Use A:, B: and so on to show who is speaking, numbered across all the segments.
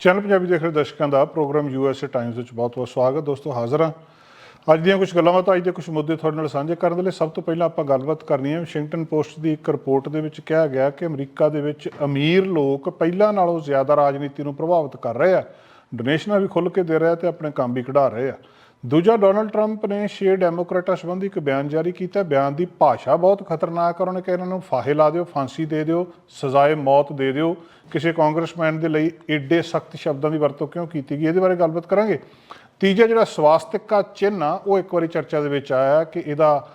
A: Channel Punjabi ਦੇਖ ਰਹੇ ਦਰਸ਼ਕਾਂ ਦਾ ਪ੍ਰੋਗਰਾਮ ਯੂਐਸਏ ਟਾਈਮਜ਼ ਵਿੱਚ ਬਹੁਤ-ਬਹੁਤ ਸਵਾਗਤ। ਦੋਸਤੋ, ਹਾਜ਼ਰ ਹਾਂ। ਅੱਜ ਦੀਆਂ ਕੁਝ ਗੱਲਾਂ ਬਾਤਾਂ, ਅੱਜ ਦੇ ਕੁਝ ਮੁੱਦੇ ਤੁਹਾਡੇ ਨਾਲ ਸਾਂਝੇ ਕਰਨ ਦੇ ਲਈ ਸਭ ਤੋਂ ਪਹਿਲਾਂ ਆਪਾਂ ਗੱਲਬਾਤ ਕਰਨੀ ਹੈ। ਵਾਸ਼ਿੰਗਟਨ ਪੋਸਟ ਦੀ ਇੱਕ ਰਿਪੋਰਟ ਦੇ ਵਿੱਚ ਕਿਹਾ ਗਿਆ ਕਿ ਅਮਰੀਕਾ ਦੇ ਵਿੱਚ ਅਮੀਰ ਲੋਕ ਪਹਿਲਾਂ ਨਾਲੋਂ ਜ਼ਿਆਦਾ ਰਾਜਨੀਤੀ ਨੂੰ ਪ੍ਰਭਾਵਿਤ ਕਰ ਰਹੇ ਆ। ਡੋਨੇਸ਼ਨਾਂ ਵੀ ਖੁੱਲ੍ਹ ਕੇ ਦੇ ਰਹੇ ਆ ਤੇ ਆਪਣੇ ਕੰਮ ਵੀ ਕਢਾ ਰਹੇ ਆ। ਦੂਜਾ, ਡੋਨਲਡ ਟਰੰਪ ਨੇ ਸ਼ੇਅਰ ਡੈਮੋਕ੍ਰੇਟਾਂ ਸੰਬੰਧੀ ਇੱਕ ਬਿਆਨ ਜਾਰੀ ਕੀਤਾ। ਬਿਆਨ ਦੀ ਭਾਸ਼ਾ ਬਹੁਤ ਖਤਰਨਾਕ ਹੈ। ਉਹਨਾਂ ਨੇ ਕਿਹਾ ਇਹਨਾਂ ਨੂੰ ਫਾਹੇ ਲਾ ਦਿਓ, ਫਾਂਸੀ ਦੇ ਦਿਓ, ਸਜ਼ਾਏ ਮੌਤ ਦੇ ਦਿਓ। ਕਿਸੇ ਕਾਂਗਰਸਮੈਨ ਦੇ ਲਈ ਏਡੇ ਸਖਤ ਸ਼ਬਦਾਂ ਦੀ ਵਰਤੋਂ ਕਿਉਂ ਕੀਤੀ ਗਈ? ਇਹਦੇ ਬਾਰੇ ਗੱਲਬਾਤ ਕਰਾਂਗੇ। ਤੀਜਾ ਜਿਹੜਾ ਸਵਾਸਤਿਕਾ ਚਿੰਨ੍ਹ ਆ, ਉਹ ਇੱਕ ਵਾਰੀ ਚਰਚਾ ਦੇ ਵਿੱਚ ਆਇਆ ਕਿ ਇਹਦਾ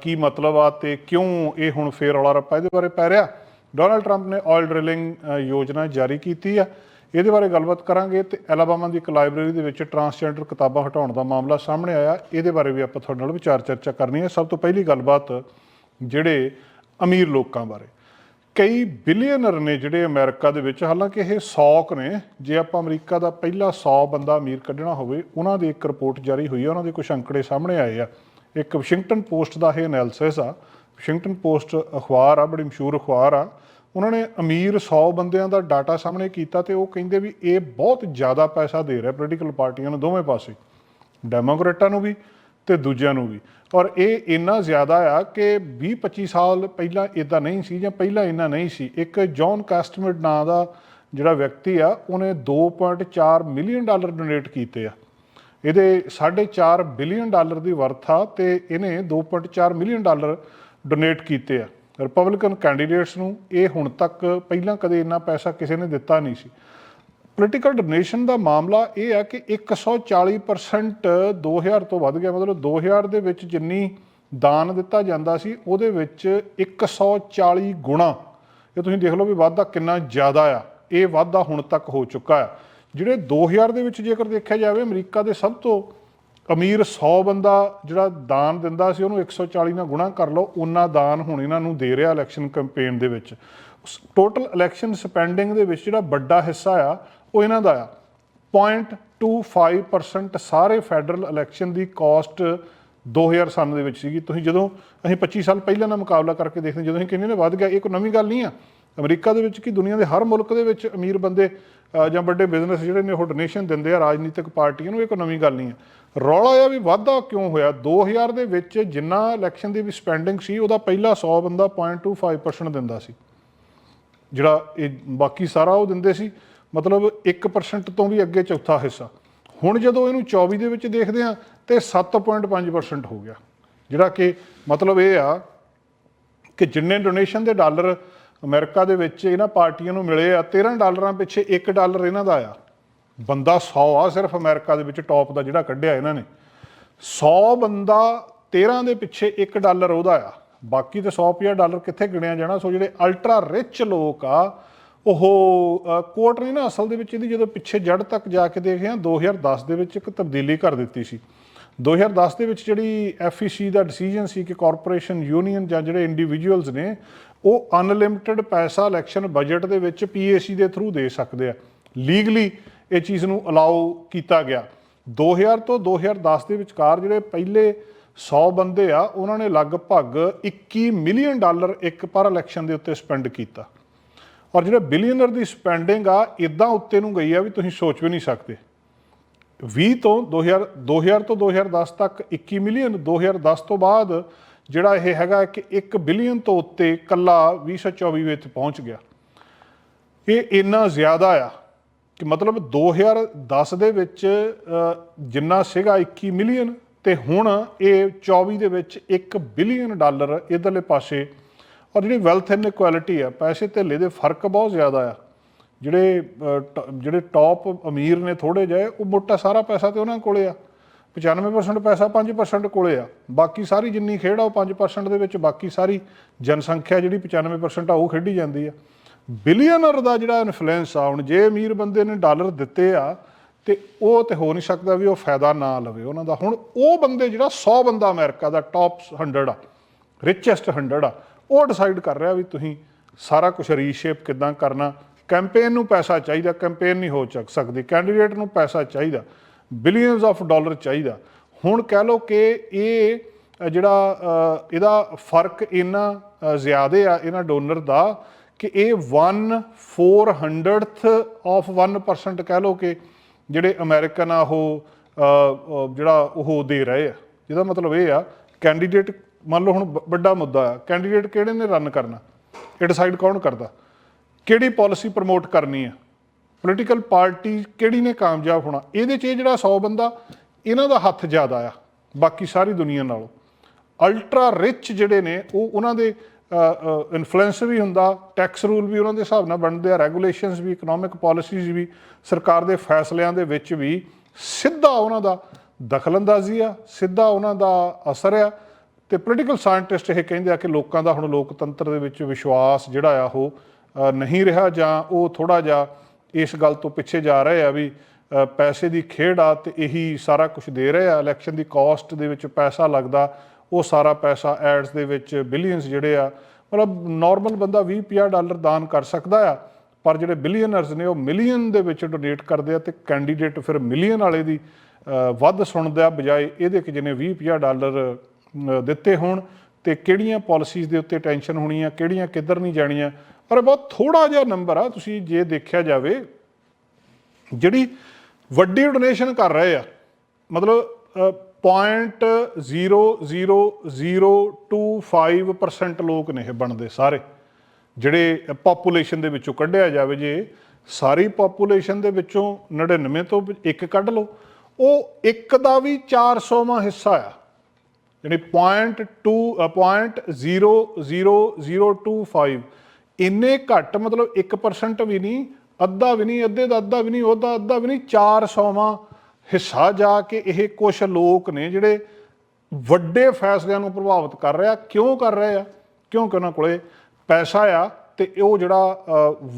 A: ਕੀ ਮਤਲਬ ਆ ਤੇ ਕਿਉਂ ਇਹ ਹੁਣ ਫੇਰ ਰੌਲਾ ਰੱਪਾ ਇਹਦੇ ਬਾਰੇ ਪੈ ਰਿਹਾ। ਡੋਨਲਡ ਟਰੰਪ ਨੇ ਆਇਲ ਡ੍ਰਿਲਿੰਗ ਯੋਜਨਾ ਜਾਰੀ ਕੀਤੀ ਆ ਇਹਦੇ ਬਾਰੇ ਗੱਲਬਾਤ ਕਰਾਂਗੇ ਤੇ ਐਲਾਬਾਮਾ ਦੀ ਇੱਕ ਲਾਇਬ੍ਰੇਰੀ ਦੇ ਵਿੱਚ ਟਰਾਂਸਜੈਂਡਰ ਕਿਤਾਬਾਂ ਹਟਾਉਣ ਦਾ ਮਾਮਲਾ ਸਾਹਮਣੇ ਆਇਆ। ਇਹਦੇ ਬਾਰੇ ਵੀ ਆਪਾਂ ਤੁਹਾਡੇ ਨਾਲ ਵਿਚਾਰ ਚਰਚਾ ਕਰਨੀ ਹੈ। ਸਭ ਤੋਂ ਪਹਿਲੀ ਗੱਲਬਾਤ ਜਿਹੜੇ ਅਮੀਰ ਲੋਕਾਂ ਬਾਰੇ। ਕਈ ਬਿਲੀਅਨਰ ਨੇ ਜਿਹੜੇ ਅਮਰੀਕਾ ਦੇ ਵਿੱਚ, ਹਾਲਾਂਕਿ ਇਹ 100 ਕੁ ਨੇ, ਜੇ ਆਪਾਂ ਅਮਰੀਕਾ ਦਾ ਪਹਿਲਾ 100 ਬੰਦਾ ਅਮੀਰ ਕੱਢਣਾ ਹੋਵੇ, ਉਹਨਾਂ ਦੀ ਇੱਕ ਰਿਪੋਰਟ ਜਾਰੀ ਹੋਈ ਹੈ, ਉਹਨਾਂ ਦੇ ਕੁਝ ਅੰਕੜੇ ਸਾਹਮਣੇ ਆਏ ਆ। ਇੱਕ ਵਾਸ਼ਿੰਗਟਨ ਪੋਸਟ ਦਾ ਇਹ ਐਨਾਲਿਸਿਸ ਆ। ਵਾਸ਼ਿੰਗਟਨ ਪੋਸਟ ਅਖਬਾਰ ਆ, ਬੜੀ ਮਸ਼ਹੂਰ ਅਖਬਾਰ ਆ। ਉਹਨਾਂ ਨੇ ਅਮੀਰ 100 ਬੰਦਿਆਂ ਦਾ ਡਾਟਾ ਸਾਹਮਣੇ ਕੀਤਾ ਤੇ ਉਹ ਕਹਿੰਦੇ ਵੀ ਇਹ ਬਹੁਤ ਜ਼ਿਆਦਾ ਪੈਸਾ ਦੇ ਰਿਹਾ ਪੋਲੀਟੀਕਲ ਪਾਰਟੀਆਂ ਨੂੰ ਦੋਵੇਂ ਪਾਸੇ ਡੈਮੋਕ੍ਰੇਟਾਂ ਨੂੰ ਵੀ ਤੇ ਦੂਜਿਆਂ ਨੂੰ ਵੀ। ਔਰ ਇਹ ਇੰਨਾ ਜ਼ਿਆਦਾ ਆ ਕਿ 20-25 ਸਾਲ ਪਹਿਲਾਂ ਇਦਾਂ ਨਹੀਂ ਸੀ ਜਾਂ ਪਹਿਲਾਂ ਇੰਨਾ ਨਹੀਂ ਸੀ। ਇੱਕ ਜੌਨ ਕਾਸਟਮਿਡ ਨਾਂ ਦਾ ਜਿਹੜਾ ਵਿਅਕਤੀ ਆ, ਉਹਨੇ 2.4 ਮਿਲੀਅਨ ਡਾਲਰ ਡੋਨੇਟ ਕੀਤੇ ਆ। ਇਹਦੇ 4.5 ਬਿਲੀਅਨ ਡਾਲਰ ਦੀ ਵਰਥ ਆ ਤੇ ਇਹਨੇ 2.4 ਮਿਲੀਅਨ ਡਾਲਰ ਡੋਨੇਟ ਕੀਤੇ ਆ। ਰਿਪਬਲਿਕਨ ਕੈਂਡੀਡੇਟਸ ਨੂੰ ਇਹ ਹੁਣ ਤੱਕ ਪਹਿਲਾਂ ਕਦੇ ਇੰਨਾ ਪੈਸਾ ਕਿਸੇ ਨੇ ਦਿੱਤਾ ਨਹੀਂ ਸੀ। ਪੋਲੀਟੀਕਲ ਡੋਨੇਸ਼ਨ ਦਾ ਮਾਮਲਾ ਇਹ ਆ ਕਿ 140% 2000 ਤੋਂ ਵੱਧ ਗਿਆ, ਮਤਲਬ 2000 ਦੇ ਵਿੱਚ ਜਿੰਨੀ ਦਾਨ ਦਿੱਤਾ ਜਾਂਦਾ ਸੀ, ਉਹਦੇ ਵਿੱਚ 140 ਗੁਣਾ। ਇਹ ਤੁਸੀਂ ਦੇਖ ਲਓ ਵੀ ਵਾਧਾ ਕਿੰਨਾ ਜ਼ਿਆਦਾ ਆ। ਇਹ ਵਾਧਾ ਹੁਣ ਤੱਕ ਹੋ ਚੁੱਕਾ ਹੈ। ਜਿਹੜੇ 2000 ਦੇ ਵਿੱਚ ਜੇਕਰ ਦੇਖਿਆ ਜਾਵੇ, ਅਮਰੀਕਾ ਦੇ ਸਭ ਤੋਂ ਅਮੀਰ 100 ਬੰਦਾ ਜਿਹੜਾ ਦਾਨ ਦਿੰਦਾ ਸੀ, ਉਹਨੂੰ 140 ਨਾਲ ਗੁਣਾ ਕਰ ਲਓ ਉਹਨਾਂ ਦਾਨ ਹੁਣ ਇਹਨਾਂ ਨੂੰ ਦੇ ਰਿਹਾ ਇਲੈਕਸ਼ਨ ਕੈਂਪੇਨ ਦੇ ਵਿੱਚ। ਟੋਟਲ ਇਲੈਕਸ਼ਨ ਸਪੈਂਡਿੰਗ ਦੇ ਵਿੱਚ ਜਿਹੜਾ ਵੱਡਾ ਹਿੱਸਾ ਆ, ਉਹ ਇਹਨਾਂ ਦਾ ਆ। 0.25% ਸਾਰੇ ਫੈਡਰਲ ਇਲੈਕਸ਼ਨ ਦੀ ਕਾਸਟ 2000 ਸਨ ਦੇ ਵਿੱਚ ਸੀਗੀ। ਤੁਸੀਂ ਜਦੋਂ ਅਸੀਂ 25 ਸਾਲ ਪਹਿਲਾਂ ਦਾ ਮੁਕਾਬਲਾ ਕਰਕੇ ਦੇਖਦੇ ਜਦੋਂ ਅਸੀਂ ਕਿੰਨੇ ਨੇ, ਵੱਧ ਗਿਆ, ਇਹ ਕੋਈ ਨਵੀਂ ਗੱਲ ਨਹੀਂ ਆ। ਅਮਰੀਕਾ ਦੇ ਵਿੱਚ ਕੀ, ਦੁਨੀਆ ਦੇ ਹਰ ਮੁਲਕ ਦੇ ਵਿੱਚ ਅਮੀਰ ਬੰਦੇ ਜਾਂ ਵੱਡੇ ਬਿਜ਼ਨਸ ਜਿਹੜੇ ਨੇ ਉਹ ਡੋਨੇਸ਼ਨ ਦਿੰਦੇ ਆ ਰਾਜਨੀਤਿਕ ਪਾਰਟੀਆਂ ਨੂੰ, ਇਹ ਕੋਈ ਨਵੀਂ ਗੱਲ ਨਹੀਂ ਹੈ। ਰੌਲਾ ਇਹ ਆ ਵੀ ਵਾਧਾ ਕਿਉਂ ਹੋਇਆ? 2000 ਦੇ ਵਿੱਚ ਜਿੰਨਾ ਇਲੈਕਸ਼ਨ ਦੀ ਵੀ ਸਪੈਂਡਿੰਗ ਸੀ, ਉਹਦਾ ਪਹਿਲਾ 100 ਬੰਦਾ 0.25% ਦਿੰਦਾ ਸੀ। ਜਿਹੜਾ ਇਹ ਬਾਕੀ ਸਾਰਾ ਉਹ ਦਿੰਦੇ ਸੀ। ਮਤਲਬ 1% ਤੋਂ ਵੀ ਅੱਗੇ ਚੌਥਾ ਹਿੱਸਾ। ਹੁਣ ਜਦੋਂ ਇਹਨੂੰ 24 ਦੇ ਵਿੱਚ ਦੇਖਦੇ ਆ ਤੇ 7.5% ਹੋ ਗਿਆ। ਜਿਹੜਾ ਕਿ ਮਤਲਬ ਇਹ ਆ ਕਿ ਜਿੰਨੇ ਡੋਨੇਸ਼ਨ ਦੇ ਡਾਲਰ ਅਮਰੀਕਾ ਦੇ ਵਿੱਚ ਇਹਨਾਂ ਪਾਰਟੀਆਂ ਨੂੰ ਮਿਲੇ ਆ 13 ਡਾਲਰਾਂ ਪਿੱਛੇ 1 ਡਾਲਰ ਇਹਨਾਂ ਦਾ ਆ। ਬੰਦਾ 100 ਆ ਸਿਰਫ ਅਮਰੀਕਾ ਦੇ ਵਿੱਚ ਟੌਪ ਦਾ ਜਿਹੜਾ ਕੱਢਿਆ ਇਹਨਾਂ ਨੇ। 100 ਬੰਦਾ 13 ਦੇ ਪਿੱਛੇ 1 ਡਾਲਰ ਉਹਦਾ ਆ। ਬਾਕੀ ਤੇ 150 ਡਾਲਰ ਕਿੱਥੇ ਗਿਣਿਆ ਜਾਣਾ? ਸੋ ਜਿਹੜੇ ਅਲਟਰਾ ਰਿਚ ਲੋਕ ਆ, ਉਹ ਕੋਰਟ ਨੇ ਨਾ ਅਸਲ ਦੇ ਵਿੱਚ ਇਹਦੀ ਜਦੋਂ ਪਿੱਛੇ ਜੜ ਤੱਕ ਜਾ ਕੇ ਦੇਖਿਆ 2010 ਦੇ ਵਿੱਚ ਇੱਕ ਤਬਦੀਲੀ ਕਰ ਦਿੱਤੀ ਸੀ। 2010 ਦੇ ਵਿੱਚ ਜਿਹੜੀ ਐਫਈਸੀ ਦਾ ਡਿਸੀਜਨ ਸੀ ਕਿ ਕਾਰਪੋਰੇਸ਼ਨ ਯੂਨੀਅਨ ਜਾਂ ਜਿਹੜੇ ਇੰਡੀਵਿਜੂਅਲਸ ਨੇ ਉਹ ਅਨਲਿਮਿਟਿਡ ਪੈਸਾ ਇਲੈਕਸ਼ਨ ਬਜਟ ਦੇ ਵਿੱਚ ਪੀਏਸੀ ਦੇ ਥਰੂ ਦੇ ਸਕਦੇ ਆ। ਲੀਗਲੀ ਇਹ ਚੀਜ਼ ਨੂੰ ਅਲਾਉ ਕੀਤਾ ਗਿਆ। 2000 ਤੋਂ 2010 ਦੇ ਵਿਚਕਾਰ ਜਿਹੜੇ ਪਹਿਲੇ 100 ਬੰਦੇ ਆ, ਉਹਨਾਂ ਨੇ ਲਗਭਗ 21 ਮਿਲੀਅਨ ਡਾਲਰ ਇੱਕ ਪਰ ਇਲੈਕਸ਼ਨ ਦੇ ਉੱਤੇ ਸਪੈਂਡ ਕੀਤਾ। ਔਰ ਜਿਹੜੇ ਬਿਲੀਅਨਰ ਦੀ ਸਪੈਂਡਿੰਗ ਆ ਇਦਾਂ ਉੱਤੇ ਨੂੰ ਗਈ ਆ ਵੀ ਤੁਸੀਂ ਸੋਚ ਵੀ ਨਹੀਂ ਸਕਦੇ। 20 ਤੋਂ 2000 2000 ਤੋਂ 2010 ਤੱਕ 21 ਮਿਲੀਅਨ 2010 ਤੋਂ ਬਾਅਦ ਜਿਹੜਾ ਇਹ ਹੈਗਾ ਕਿ 1 ਬਿਲੀਅਨ ਤੋਂ ਉੱਤੇ ਕੱਲਾ 2024 ਵਿੱਚ ਪਹੁੰਚ ਗਿਆ। ਇਹ ਇੰਨਾ ਜ਼ਿਆਦਾ ਆ ਕਿ ਮਤਲਬ 2010 ਦੇ ਵਿੱਚ ਜਿੰਨਾ ਸੀਗਾ 21 ਮਿਲੀਅਨ ਤੇ ਹੁਣ ਇਹ 24 ਦੇ ਵਿੱਚ 1 ਬਿਲੀਅਨ ਡਾਲਰ ਇਧਰਲੇ ਪਾਸੇ। ਔਰ ਜਿਹੜੀ ਵੈਲਥ ਇਨਇਕੁਐਲਿਟੀ ਆ, ਪੈਸੇ ਧੇਲੇ ਦੇ ਫ਼ਰਕ ਬਹੁਤ ਜ਼ਿਆਦਾ ਆ। ਜਿਹੜੇ ਟ- ਜਿਹੜੇ ਟੌਪ ਅਮੀਰ ਨੇ ਥੋੜੇ ਜਿਹੇ, ਉਹ ਮੋਟਾ ਸਾਰਾ ਪੈਸਾ ਤੇ ਉਹਨਾਂ ਕੋਲੇ ਆ। 95% ਪੈਸਾ 5% ਕੋਲੇ ਆ। ਬਾਕੀ ਸਾਰੀ ਜਿੰਨੀ ਖੇਡ ਆ ਉਹ 5% ਦੇ ਵਿੱਚ, ਬਾਕੀ ਸਾਰੀ ਜਨਸੰਖਿਆ ਜਿਹੜੀ 95% ਆ, ਉਹ ਖੇਡੀ ਜਾਂਦੀ ਆ। ਬਿਲੀਅਨਰ ਦਾ ਜਿਹੜਾ ਇਨਫਲੂਐਂਸ ਆ, ਹੁਣ ਜੇ ਅਮੀਰ ਬੰਦੇ ਨੇ ਡਾਲਰ ਦਿੱਤੇ ਆ, ਤੇ ਉਹ ਤੇ ਹੋ ਨਹੀਂ ਸਕਦਾ ਵੀ ਉਹ ਫਾਇਦਾ ਨਾ ਲਵੇ ਉਹਨਾਂ ਦਾ। ਹੁਣ ਉਹ ਬੰਦੇ ਜਿਹੜਾ 100 ਬੰਦਾ ਅਮਰੀਕਾ ਦਾ ਟੌਪ 100 ਆ ਰਿਚੈਸਟ 100 ਆ, ਉਹ ਡਿਸਾਈਡ ਕਰ ਰਿਹਾ ਵੀ ਤੁਸੀਂ ਸਾਰਾ ਕੁਝ ਰੀਸ਼ੇਪ ਕਿਦਾਂ ਕਰਨਾ। ਕੈਂਪੇਨ ਨੂੰ ਪੈਸਾ ਚਾਹੀਦਾ ਕੈਂਪੇਨ ਨਹੀਂ ਹੋ ਚੱਕ ਸਕਦੀ। ਕੈਂਡੀਡੇਟ ਨੂੰ ਪੈਸਾ ਚਾਹੀਦਾ। ਬਿਲੀਅਨਸ ਆਫ ਡਾਲਰ ਚਾਹੀਦਾ। ਹੁਣ ਕਹਿ ਲਓ ਕਿ ਇਹ ਜਿਹੜਾ ਇਹਦਾ ਫ਼ਰਕ ਇੰਨਾ ਜ਼ਿਆਦਾ ਆ, ਇਹਨਾਂ ਡੋਨਰ ਦਾ, ਕਿ ਇਹ 1 400th ਆਫ 1% ਕਹਿ ਲਓ ਕਿ ਜਿਹੜੇ ਅਮਰੀਕਨ ਆ ਉਹ ਜਿਹੜਾ ਉਹ ਦੇ ਰਹੇ ਆ। ਜਿਹਦਾ ਮਤਲਬ ਇਹ ਆ ਕੈਂਡੀਡੇਟ ਮੰਨ ਲਓ ਹੁਣ ਵੱਡਾ ਮੁੱਦਾ ਆ ਕੈਂਡੀਡੇਟ ਕਿਹੜੇ ਨੇ ਰਨ ਕਰਨਾ? ਇਹ ਡਿਸਾਈਡ ਕੌਣ ਕਰਦਾ? ਕਿਹੜੀ ਪਾਲਿਸੀ ਪ੍ਰਮੋਟ ਕਰਨੀ ਆ? ਪੋਲੀਟੀਕਲ ਪਾਰਟੀ ਕਿਹੜੀ ਨੇ ਕਾਮਯਾਬ ਹੋਣਾ? ਇਹਦੇ 'ਚ ਇਹ ਜਿਹੜਾ 100 ਬੰਦਾ, ਇਹਨਾਂ ਦਾ ਹੱਥ ਜ਼ਿਆਦਾ ਆ, ਬਾਕੀ ਸਾਰੀ ਦੁਨੀਆ ਨਾਲੋਂ। ਅਲਟਰਾ ਰਿਚ ਜਿਹੜੇ ਨੇ, ਉਹ ਉਹਨਾਂ ਦੇ ਇਨਫਲੂਐਂਸ ਵੀ ਹੁੰਦਾ ਟੈਕਸ ਰੂਲ ਵੀ ਉਹਨਾਂ ਦੇ ਹਿਸਾਬ ਨਾਲ ਬਣਦੇ ਆ ਰੈਗੂਲੇਸ਼ਨਸ ਵੀ ਇਕਨੋਮਿਕ ਪਾਲਿਸੀਜ਼ ਵੀ, ਸਰਕਾਰ ਦੇ ਫੈਸਲਿਆਂ ਦੇ ਵਿੱਚ ਵੀ ਸਿੱਧਾ ਉਹਨਾਂ ਦਾ ਦਖਲਅੰਦਾਜ਼ੀ ਆ, ਸਿੱਧਾ ਉਹਨਾਂ ਦਾ ਅਸਰ ਆ। ਤੇ ਪੋਲੀਟੀਕਲ ਸਾਇੰਟਿਸਟ ਇਹ ਕਹਿੰਦੇ ਆ ਕਿ ਲੋਕਾਂ ਦਾ ਹੁਣ ਲੋਕਤੰਤਰ ਦੇ ਵਿੱਚ ਵਿਸ਼ਵਾਸ ਜਿਹੜਾ ਆ, ਉਹ ਨਹੀਂ ਰਿਹਾ ਜਾਂ ਉਹ ਥੋੜਾ ਜਿਹਾ ਇਸ ਗੱਲ ਤੋਂ ਪਿੱਛੇ ਜਾ ਰਹੇ ਆ ਵੀ ਪੈਸੇ ਦੀ ਖੇਡ ਆ ਤੇ ਇਹੀ ਸਾਰਾ ਕੁਝ ਦੇ ਰਹੇ ਆ। ਇਲੈਕਸ਼ਨ ਦੀ ਕਾਸਟ ਦੇ ਵਿੱਚ ਪੈਸਾ ਲੱਗਦਾ, ਉਹ ਸਾਰਾ ਪੈਸਾ ਐਡਸ ਦੇ ਵਿੱਚ ਬਿਲੀਅਨਸ ਜਿਹੜੇ ਆ, ਮਤਲਬ ਨਾਰਮਲ ਬੰਦਾ 20 50 ਡਾਲਰ ਦਾਨ ਕਰ ਸਕਦਾ ਆ, ਪਰ ਜਿਹੜੇ ਬਿਲੀਅਨਰਸ ਨੇ ਉਹ ਮਿਲੀਅਨ ਦੇ ਵਿੱਚ ਡੋਨੇਟ ਕਰਦੇ ਆ ਤੇ ਕੈਂਡੀਡੇਟ ਫਿਰ ਮਿਲੀਅਨ ਵਾਲੇ ਦੀ ਵੱਧ ਸੁਣਦਾ ਬਜਾਏ ਇਹਦੇ ਕਿ ਜਿਹਨੇ 20 50 ਡਾਲਰ ਦਿੱਤੇ ਹੋਣ ਤੇ ਕਿਹੜੀਆਂ ਪਾਲਿਸੀਜ਼ ਦੇ ਉੱਤੇ ਟੈਨਸ਼ਨ ਹੋਣੀ ਆ ਕਿਹੜੀਆਂ ਕਿੱਧਰ ਨਹੀਂ ਜਾਣੀਆਂ ਪਰ ਇਹ ਬਹੁਤ ਥੋੜਾ ਜਿਹਾ ਨੰਬਰ ਆ ਤੁਸੀਂ ਜੇ ਦੇਖਿਆ ਜਾਵੇ ਜਿਹੜੀ ਵੱਡੀ ਡੋਨੇਸ਼ਨ ਕਰ ਰਹੇ ਆ ਮਤਲਬ ਅ, 0.00025% ਲੋਕ ਨੇ ਇਹ ਬਣਦੇ ਸਾਰੇ ਜਿਹੜੇ ਪਾਪੂਲੇਸ਼ਨ ਦੇ ਵਿੱਚੋਂ ਕੱਢਿਆ ਜਾਵੇ ਜੇ ਸਾਰੀ ਪਾਪੂਲੇਸ਼ਨ ਦੇ ਵਿੱਚੋਂ 99 ਤੋਂ ਇੱਕ ਕੱਢ ਲਓ ਉਹ ਇੱਕ ਦਾ ਵੀ 400ਵਾਂ ਹਿੱਸਾ ਆ। ਯਾਨੀ 0.2 ਅ, 0.00025 ਇੰਨੇ ਘੱਟ, ਮਤਲਬ 1% ਵੀ ਨਹੀਂ, ਅੱਧਾ ਵੀ ਨਹੀਂ, ਅੱਧੇ ਦਾ ਅੱਧਾ ਵੀ ਨਹੀਂ, ਉਹਦਾ ਅੱਧਾ ਵੀ ਨਹੀਂ 400ਵਾਂ ਹਿੱਸਾ ਜਾ ਕੇ ਇਹ ਕੁਝ ਲੋਕ ਨੇ ਜਿਹੜੇ ਵੱਡੇ ਫੈਸਲਿਆਂ ਨੂੰ ਪ੍ਰਭਾਵਿਤ ਕਰ ਰਿਹਾ ਕਿਉਂ ਕਰ ਰਹੇ ਆ? ਕਿਉਂਕਿ ਉਹਨਾਂ ਕੋਲੇ ਪੈਸਾ ਆ ਤੇ ਉਹ ਜਿਹੜਾ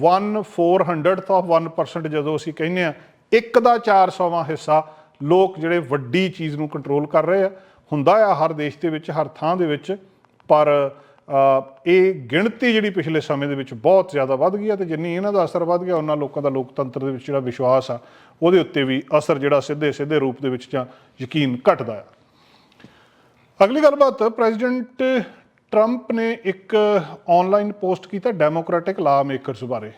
A: 1 400th ਆਫ 1% ਜਦੋਂ ਅਸੀਂ ਕਹਿੰਦੇ ਆ, ਇੱਕ ਦਾ 400ਵਾਂ ਹਿੱਸਾ ਲੋਕ ਜਿਹੜੇ ਵੱਡੀ ਚੀਜ਼ ਨੂੰ ਕੰਟਰੋਲ ਕਰ ਰਹੇ ਆ। ਹੁੰਦਾ ਆ ਹਰ ਦੇਸ਼ ਦੇ ਵਿੱਚ, ਹਰ ਥਾਂ ਦੇ ਵਿੱਚ, ਪਰ ਇਹ ਗਿਣਤੀ ਜਿਹੜੀ ਪਿਛਲੇ ਸਮੇਂ ਦੇ ਵਿੱਚ ਬਹੁਤ ਜ਼ਿਆਦਾ ਵੱਧ ਗਈ ਹੈ ਤੇ ਜਿੰਨੀ ਇਹਨਾਂ ਦਾ ਅਸਰ ਵੱਧ ਗਿਆ, ਉਹਨਾਂ ਲੋਕਾਂ ਦਾ ਲੋਕਤੰਤਰ ਦੇ ਵਿੱਚ ਜਿਹੜਾ ਵਿਸ਼ਵਾਸ ਆ, ਉਹਦੇ ਉੱਤੇ ਵੀ ਅਸਰ ਜਿਹੜਾ ਸਿੱਧੇ ਸਿੱਧੇ ਰੂਪ ਦੇ ਵਿੱਚ ਜਾਂ ਯਕੀਨ ਘਟਦਾ ਆ। ਅਗਲੀ ਗੱਲਬਾਤ, ਪ੍ਰੈਜ਼ੀਡੈਂਟ ਟਰੰਪ ਨੇ ਇੱਕ ਆਨਲਾਈਨ ਪੋਸਟ ਕੀਤਾ, ਡੈਮੋਕ੍ਰੈਟਿਕ ਲਾ ਮੇਕਰਸ ਬਾਰੇ।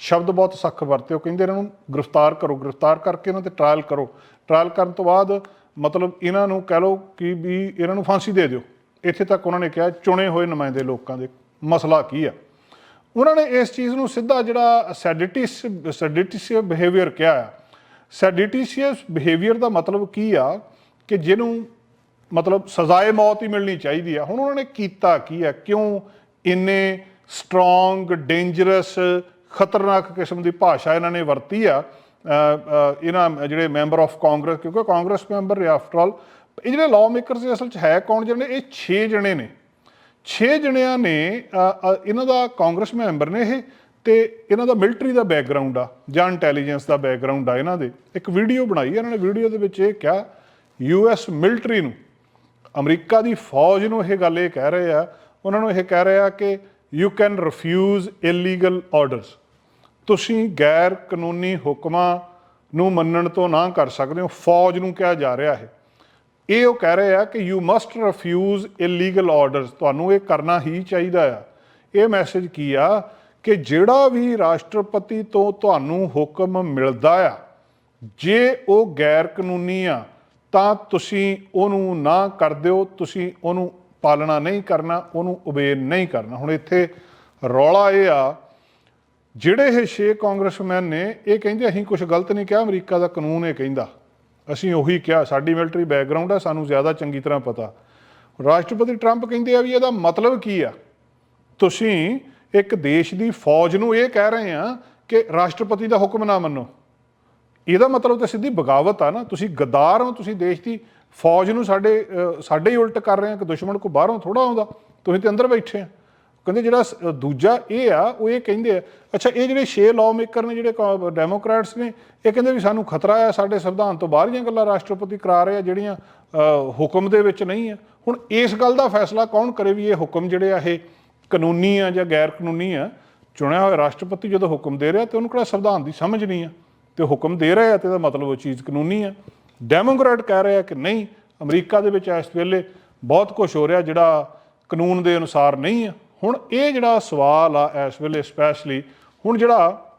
A: ਸ਼ਬਦ ਬਹੁਤ ਸਖਤ ਵਰਤੇ ਉਹ ਕਹਿੰਦੇ ਇਹਨਾਂ ਨੂੰ ਗ੍ਰਿਫਤਾਰ ਕਰੋ, ਗ੍ਰਿਫਤਾਰ ਕਰਕੇ ਇਹਨਾਂ ਤੇ ਟ੍ਰਾਇਲ ਕਰੋ। ਟ੍ਰਾਇਲ ਕਰਨ ਤੋਂ ਬਾਅਦ ਮਤਲਬ ਇਹਨਾਂ ਨੂੰ ਕਹਿ ਲਓ ਕਿ ਵੀ ਇਹਨਾਂ ਨੂੰ ਫਾਂਸੀ ਦੇ ਦਿਓ। ਇੱਥੇ ਤੱਕ ਉਹਨਾਂ ਨੇ ਕਿਹਾ, ਚੁਣੇ ਹੋਏ ਨੁਮਾਇੰਦੇ ਲੋਕਾਂ ਦੇ ਮਸਲਾ ਕੀ ਆ? ਉਹਨਾਂ ਨੇ ਇਸ ਚੀਜ਼ ਨੂੰ ਸਿੱਧਾ ਜਿਹੜਾ ਸੈਡਿਟਿਸ ਸੈਡਿਟਿਸਿਵ ਬਿਹੇਵੀਅਰ ਕਿਹਾ ਆ। ਸੈਡਿਟਿਸਿਅਸ ਬਿਹੇਵੀਅਰ ਦਾ ਮਤਲਬ ਕੀ ਆ ਕਿ ਜਿਹਨੂੰ ਮਤਲਬ ਸਜ਼ਾਏ ਮੌਤ ਹੀ ਮਿਲਣੀ ਚਾਹੀਦੀ ਆ। ਹੁਣ ਉਹਨਾਂ ਨੇ ਕੀਤਾ ਕੀ ਆ? ਕਿਉਂ ਇੰਨੇ ਸਟਰੋਂਗ ਡੇਂਜਰਸ ਖਤਰਨਾਕ ਕਿਸਮ ਦੀ ਭਾਸ਼ਾ ਇਹਨਾਂ ਨੇ ਵਰਤੀ ਆ? ਇਹਨਾਂ ਜਿਹੜੇ ਮੈਂਬਰ ਆਫ ਕਾਂਗਰਸ ਕਿਉਂਕਿ ਕਾਂਗਰਸ ਮੈਂਬਰ ਨੇ ਆਫਟਰ ਆਲ ਇਹ ਜਿਹੜੇ ਲਾਅ ਮੇਕਰਸ ਅਸਲ 'ਚ ਹੈ ਕੌਣ ਜਿਹੜੇ ਨੇ? ਇਹ 6 ਜਣੇ ਨੇ। 6 ਜਣਿਆਂ ਨੇ ਇਹਨਾਂ ਦਾ ਕਾਂਗਰਸ ਮੈਂਬਰ ਨੇ ਇਹ ਤੇ ਇਹਨਾਂ ਦਾ ਮਿਲਟਰੀ ਦਾ ਬੈਕਗ੍ਰਾਉਂਡ ਆ, ਜਾਂ ਇੰਟੈਲੀਜੈਂਸ ਦਾ ਬੈਕਗ੍ਰਾਉਂਡ ਆ ਇਹਨਾਂ ਦੇ। ਇੱਕ ਵੀਡੀਓ ਬਣਾਈ ਇਹਨਾਂ ਨੇ ਵੀਡੀਓ ਦੇ ਵਿੱਚ ਇਹ ਕਿਹਾ ਯੂਐਸ ਮਿਲਟਰੀ ਨੂੰ, ਅਮਰੀਕਾ ਦੀ ਫੌਜ ਨੂੰ ਇਹ ਗੱਲ ਇਹ ਕਹਿ ਰਹੇ ਆ, ਉਹਨਾਂ ਨੂੰ ਇਹ ਕਹਿ ਰਹੇ ਆ ਕਿ you can refuse illegal orders ਤੁਸੀਂ ਗੈਰ ਕਾਨੂੰਨੀ ਹੁਕਮਾਂ ਨੂੰ ਮੰਨਣ ਤੋਂ ਨਾ ਕਰ ਸਕਦੇ ਹੋ, ਫੌਜ ਨੂੰ ਕਿਹਾ ਜਾ ਰਿਹਾ ਹੈ ਇਹ ਉਹ ਕਹਿ ਰਹੇ ਆ ਕਿ you must refuse illegal orders ਤੁਹਾਨੂੰ ਇਹ ਕਰਨਾ ਹੀ ਚਾਹੀਦਾ ਆ। ਇਹ ਮੈਸੇਜ ਕੀ ਆ? ਕਿ ਜਿਹੜਾ ਵੀ ਰਾਸ਼ਟਰਪਤੀ ਤੋਂ ਤੁਹਾਨੂੰ ਹੁਕਮ ਮਿਲਦਾ ਆ, ਜੇ ਉਹ ਗੈਰ ਕਾਨੂੰਨੀ ਆ, ਤਾਂ ਤੁਸੀਂ ਉਹਨੂੰ ਨਾ ਕਰ ਦਿਓ, ਤੁਸੀਂ ਉਹਨੂੰ ਪਾਲਣਾ ਨਹੀਂ ਕਰਨਾ, ਉਹਨੂੰ ਓਬੇ ਨਹੀਂ ਕਰਨਾ। ਹੁਣ ਇੱਥੇ ਰੌਲਾ ਇਹ ਆ, ਜਿਹੜੇ ਇਹ ਛੇ ਕਾਂਗਰਸਮੈਨ ਨੇ, ਇਹ ਕਹਿੰਦੇ ਅਸੀਂ ਕੁਝ ਗਲਤ ਨਹੀਂ ਕਿਹਾ, ਅਮਰੀਕਾ ਦਾ ਕਾਨੂੰਨ ਇਹ ਕਹਿੰਦਾ। ਅਸੀਂ ਉਹੀ ਕਿਹਾ, ਸਾਡੀ ਮਿਲਟਰੀ ਬੈਕਗ੍ਰਾਉਂਡ ਆ, ਸਾਨੂੰ ਜ਼ਿਆਦਾ ਚੰਗੀ ਤਰ੍ਹਾਂ ਪਤਾ। ਰਾਸ਼ਟਰਪਤੀ ਟਰੰਪ ਕਹਿੰਦੇ ਆ ਵੀ ਇਹਦਾ ਮਤਲਬ ਕੀ ਆ? ਤੁਸੀਂ ਇੱਕ ਦੇਸ਼ ਦੀ ਫੌਜ ਨੂੰ ਇਹ ਕਹਿ ਰਹੇ ਆ ਕਿ ਰਾਸ਼ਟਰਪਤੀ ਦਾ ਹੁਕਮ ਨਾ ਮੰਨੋ। ਇਹਦਾ ਮਤਲਬ ਤਾਂ ਸਿੱਧੀ ਬਗਾਵਤ ਆ ਨਾ, ਤੁਸੀਂ ਗਦਾਰ ਹੋ, ਤੁਸੀਂ ਦੇਸ਼ ਦੀ ਫੌਜ ਨੂੰ ਸਾਡੇ ਸਾਡੇ ਹੀ ਉਲਟ ਕਰ ਰਹੇ ਆ ਕਿ ਦੁਸ਼ਮਣ ਕੋ ਬਾਹਰੋਂ ਥੋੜਾ ਆਉਂਦਾ, ਤੁਸੀਂ ਤੇ ਅੰਦਰ ਬੈਠੇ ਆ। ਕਹਿੰਦੇ ਜਿਹੜਾ ਸ- ਦੂਜਾ ਇਹ ਆ, ਉਹ ਇਹ ਕਹਿੰਦੇ ਆ, ਅੱਛਾ, ਇਹ ਜਿਹੜੇ ਛੇ ਲਾਅ ਮੇਕਰ ਨੇ, ਜਿਹੜੇ ਡੈਮੋਕ੍ਰੈਟਸ ਨੇ, ਇਹ ਕਹਿੰਦੇ ਵੀ ਸਾਨੂੰ ਖਤਰਾ ਆ ਸਾਡੇ ਸੰਵਿਧਾਨ ਤੋਂ ਬਾਹਰ ਦੀਆਂ ਗੱਲਾਂ ਰਾਸ਼ਟਰਪਤੀ ਕਰਾ ਰਹੇ ਆ, ਜਿਹੜੀਆਂ ਹੁਕਮ ਦੇ ਵਿੱਚ ਨਹੀਂ ਆ। ਹੁਣ ਇਸ ਗੱਲ ਦਾ ਫੈਸਲਾ ਕੌਣ ਕਰੇ ਵੀ ਇਹ ਹੁਕਮ ਜਿਹੜੇ ਆ, ਇਹ ਕਾਨੂੰਨੀ ਆ ਜਾਂ ਗੈਰ ਕਾਨੂੰਨੀ ਆ? ਚੁਣਿਆ ਹੋਇਆ ਰਾਸ਼ਟਰਪਤੀ ਜਦੋਂ ਹੁਕਮ ਦੇ ਰਿਹਾ ਤੇ ਉਹਨੂੰ ਕਿਹੜਾ ਸੰਵਿਧਾਨ ਦੀ ਸਮਝ ਨਹੀਂ ਆ। ਤੇ ਹੁਕਮ ਦੇ ਰਹੇ ਆ ਤੇ ਇਹਦਾ ਮਤਲਬ ਉਹ ਚੀਜ਼ ਕਾਨੂੰਨੀ ਆ। ਡੈਮੋਕ੍ਰੈਟ ਕਹਿ ਰਹੇ ਆ ਕਿ ਨਹੀਂ, ਅਮਰੀਕਾ ਦੇ ਵਿੱਚ ਇਸ ਵੇਲੇ ਬਹੁਤ ਕੁਝ ਹੋ ਰਿਹਾ ਜਿਹੜਾ ਕਾਨੂੰਨ ਦੇ ਅਨੁਸਾਰ ਨਹੀਂ ਆ। ਹੁਣ ਇਹ ਜਿਹੜਾ ਸਵਾਲ ਆ ਇਸ ਵੇਲੇ ਸਪੈਸ਼ਲੀ ਹੁਣ ਜਿਹੜਾ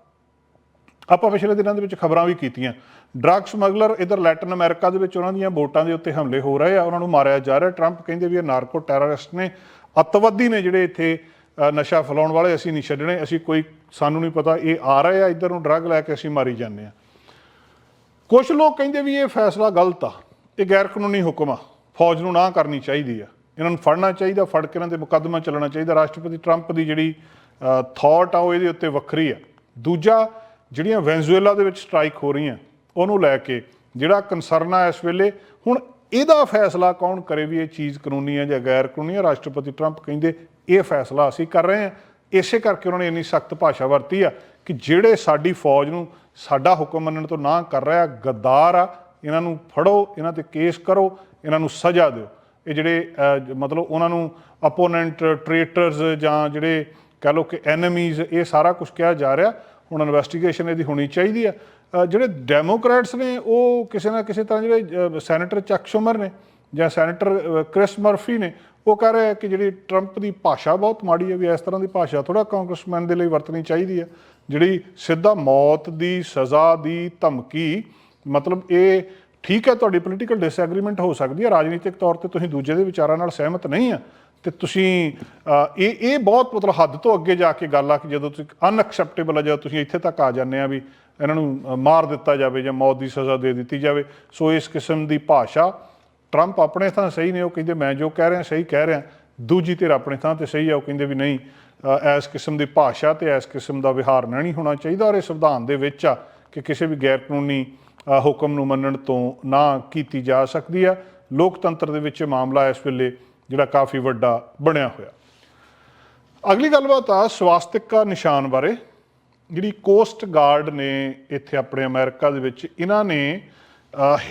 A: ਆਪਾਂ ਪਿਛਲੇ ਦਿਨਾਂ ਦੇ ਵਿੱਚ ਖਬਰਾਂ ਵੀ ਕੀਤੀਆਂ ਡਰੱਗ ਸਮਗਲਰ ਇਧਰ ਲੈਟਨ ਅਮਰੀਕਾ ਦੇ ਵਿੱਚ ਉਹਨਾਂ ਦੀਆਂ ਵੋਟਾਂ ਦੇ ਉੱਤੇ ਹਮਲੇ ਹੋ ਰਹੇ ਆ, ਉਹਨਾਂ ਨੂੰ ਮਾਰਿਆ ਜਾ ਰਿਹਾ ਟਰੰਪ ਕਹਿੰਦੇ ਵੀ ਇਹ ਨਾਰਕੋ ਟੈਰਰਿਸਟ ਨੇ, ਅੱਤਵਾਦੀ ਨੇ ਜਿਹੜੇ ਇੱਥੇ ਨਸ਼ਾ ਫੈਲਾਉਣ ਵਾਲੇ ਅਸੀਂ ਨਹੀਂ ਛੱਡਣੇ, ਅਸੀਂ ਕੋਈ, ਸਾਨੂੰ ਨਹੀਂ ਪਤਾ, ਇਹ ਆ ਰਹੇ ਆ, ਇਧਰ ਨੂੰ ਡਰੱਗ ਲੈ ਕੇ ਅਸੀਂ ਮਾਰੀ ਜਾਂਦੇ ਆ। ਕੁਝ ਲੋਕ ਕਹਿੰਦੇ ਵੀ ਇਹ ਫੈਸਲਾ ਗਲਤ ਆ, ਇਹ ਗੈਰ ਕਾਨੂੰਨੀ ਹੁਕਮ ਆ, ਫੌਜ ਨੂੰ ਨਾ ਕਰਨੀ ਚਾਹੀਦੀ ਆ। ਇਹਨਾਂ ਨੂੰ ਫੜਨਾ ਚਾਹੀਦਾ, ਫੜ ਕੇ ਇਹਨਾਂ ਤੇ ਮੁਕੱਦਮਾ ਚੱਲਣਾ ਚਾਹੀਦਾ। ਰਾਸ਼ਟਰਪਤੀ ਟਰੰਪ ਦੀ ਜਿਹੜੀ ਥਾਟ ਆ, ਉਹ ਇਹਦੇ ਉੱਤੇ ਵੱਖਰੀ ਆ। ਦੂਜਾ, ਜਿਹੜੀਆਂ ਵੈਨਜ਼ੂਏਲਾ ਦੇ ਵਿੱਚ ਸਟ੍ਰਾਈਕ ਹੋ ਰਹੀਆਂ, ਉਹਨੂੰ ਲੈ ਕੇ ਜਿਹੜਾ ਕੰਸਰਨ ਆ ਇਸ ਵੇਲੇ, ਹੁਣ ਇਹਦਾ ਫੈਸਲਾ ਕੌਣ ਕਰੇ ਵੀ ਇਹ ਚੀਜ਼ ਕਾਨੂੰਨੀ ਹੈ ਜਾਂ ਗੈਰ ਕਾਨੂੰਨੀ ਹੈ ਰਾਸ਼ਟਰਪਤੀ ਟਰੰਪ ਕਹਿੰਦੇ, ਇਹ ਫੈਸਲਾ ਅਸੀਂ ਕਰ ਰਹੇ ਹਾਂ। ਇਸੇ ਕਰਕੇ ਉਹਨਾਂ ਨੇ ਇੰਨੀ ਸਖਤ ਭਾਸ਼ਾ ਵਰਤੀ ਆ ਕਿ ਜਿਹੜੇ ਸਾਡੀ ਫੌਜ ਨੂੰ ਸਾਡਾ ਹੁਕਮ ਮੰਨਣ ਤੋਂ ਨਾ ਕਰ ਰਿਹਾ, ਗੱਦਾਰ ਆ, ਇਹਨਾਂ ਨੂੰ ਫੜੋ, ਇਹਨਾਂ ਤੇ ਕੇਸ ਕਰੋ, ਇਹਨਾਂ ਨੂੰ ਸਜ਼ਾ ਦਿਓ। ਇਹ ਜਿਹੜੇ ਮਤਲਬ ਉਹਨਾਂ ਨੂੰ ਅਪੋਨੈਂਟ ਟ੍ਰੇਟਰਸ ਜਾਂ ਜਿਹੜੇ ਕਹ ਲਓ ਕਿ ਐਨਮੀਜ਼ ਇਹ ਸਾਰਾ ਕੁਝ ਕਿਹਾ ਜਾ ਰਿਹਾ। ਹੁਣ ਇਨਵੈਸਟੀਗੇਸ਼ਨ ਇਹਦੀ ਹੋਣੀ ਚਾਹੀਦੀ ਆ। ਜਿਹੜੇ ਡੈਮੋਕ੍ਰੈਟਸ ਨੇ ਉਹ ਕਿਸੇ ਨਾ ਕਿਸੇ ਤਰ੍ਹਾਂ ਜਿਹੜੇ ਸੈਨੇਟਰ ਚੱਕ ਸ਼ੂਮਰ ਨੇ ਜਾਂ ਸੈਨੇਟਰ ਅਹ, ਕ੍ਰਿਸ ਮਰਫੀ ਨੇ ਉਹ ਕਹਿ ਰਹੇ ਕਿ ਜਿਹੜੀ ਟਰੰਪ ਦੀ ਭਾਸ਼ਾ ਬਹੁਤ ਮਾੜੀ ਹੈ ਵੀ ਇਸ ਤਰ੍ਹਾਂ ਦੀ ਭਾਸ਼ਾ ਥੋੜਾ ਕਾਂਗਰਸਮੈਨ ਦੇ ਲਈ ਵਰਤਣੀ ਚਾਹੀਦੀ ਹੈ ਜਿਹੜੀ ਸਿੱਧਾ ਮੌਤ ਦੀ ਸਜ਼ਾ ਦੀ ਧਮਕੀ ਮਤਲਬ ਇਹ ਠੀਕ ਹੈ, ਤੁਹਾਡੀ ਪੋਲੀਟੀਕਲ ਡਿਸਐਗਰੀਮੈਂਟ ਹੋ ਸਕਦੀ ਹੈ। ਰਾਜਨੀਤਿਕ ਤੌਰ ਤੇ ਤੁਸੀਂ ਦੂਜੇ ਦੇ ਵਿਚਾਰਾਂ ਨਾਲ ਸਹਿਮਤ ਨਹੀਂ ਆ ਤੇ ਤੁਸੀਂ ਇਹ ਇਹ ਬਹੁਤ ਮਤਲਬ ਹੱਦ ਤੋਂ ਅੱਗੇ ਜਾ ਕੇ ਗੱਲ ਆ ਕਿ ਜਦੋਂ ਤੁਸੀਂ ਅਨਐਕਸੈਪਟੇਬਲ ਆ, ਜਦੋਂ ਤੁਸੀਂ ਇੱਥੇ ਤੱਕ ਆ ਜਾਂਦੇ ਆ ਵੀ ਇਹਨਾਂ ਨੂੰ ਮਾਰ ਦਿੱਤਾ ਜਾਵੇ ਜਾਂ ਮੌਤ ਦੀ ਸਜ਼ਾ ਦੇ ਦਿੱਤੀ ਜਾਵੇ, ਸੋ ਇਸ ਕਿਸਮ ਦੀ ਭਾਸ਼ਾ ਟਰੰਪ ਆਪਣੇ ਥਾਂ ਸਹੀ ਨੇ, ਉਹ ਕਹਿੰਦੇ ਮੈਂ ਜੋ ਕਹਿ ਰਿਹਾ, ਸਹੀ ਕਹਿ ਰਿਹਾ। ਦੂਜੀ ਧਿਰ ਆਪਣੇ ਥਾਂ ਤੇ ਸਹੀ ਆ, ਉਹ ਕਹਿੰਦੇ ਵੀ ਨਹੀਂ ਇਸ ਕਿਸਮ ਦੀ ਭਾਸ਼ਾ ਤੇ ਇਸ ਕਿਸਮ ਦਾ ਵਿਹਾਰ ਨਹੀਂ ਹੋਣਾ ਚਾਹੀਦਾ। ਔਰ ਇਹ ਸੰਵਿਧਾਨ ਦੇ ਵਿੱਚ ਆ ਕਿ ਕਿਸੇ ਵੀ ਗੈਰ ਕਾਨੂੰਨੀ ਹੁਕਮ ਨੂੰ ਮੰਨਣ ਤੋਂ ਨਾ ਕੀਤੀ ਜਾ ਸਕਦੀ ਆ। ਲੋਕਤੰਤਰ ਦੇ ਵਿੱਚ ਇਹ ਮਾਮਲਾ ਇਸ ਵੇਲੇ ਜਿਹੜਾ ਕਾਫੀ ਵੱਡਾ ਬਣਿਆ ਹੋਇਆ। ਅਗਲੀ ਗੱਲਬਾਤ ਆ ਸਵਾਸਤਿਕਾ ਨਿਸ਼ਾਨ ਬਾਰੇ। ਜਿਹੜੀ ਕੋਸਟ ਗਾਰਡ ਨੇ ਇੱਥੇ ਆਪਣੇ ਅਮਰੀਕਾ ਦੇ ਵਿੱਚ, ਇਹਨਾਂ ਨੇ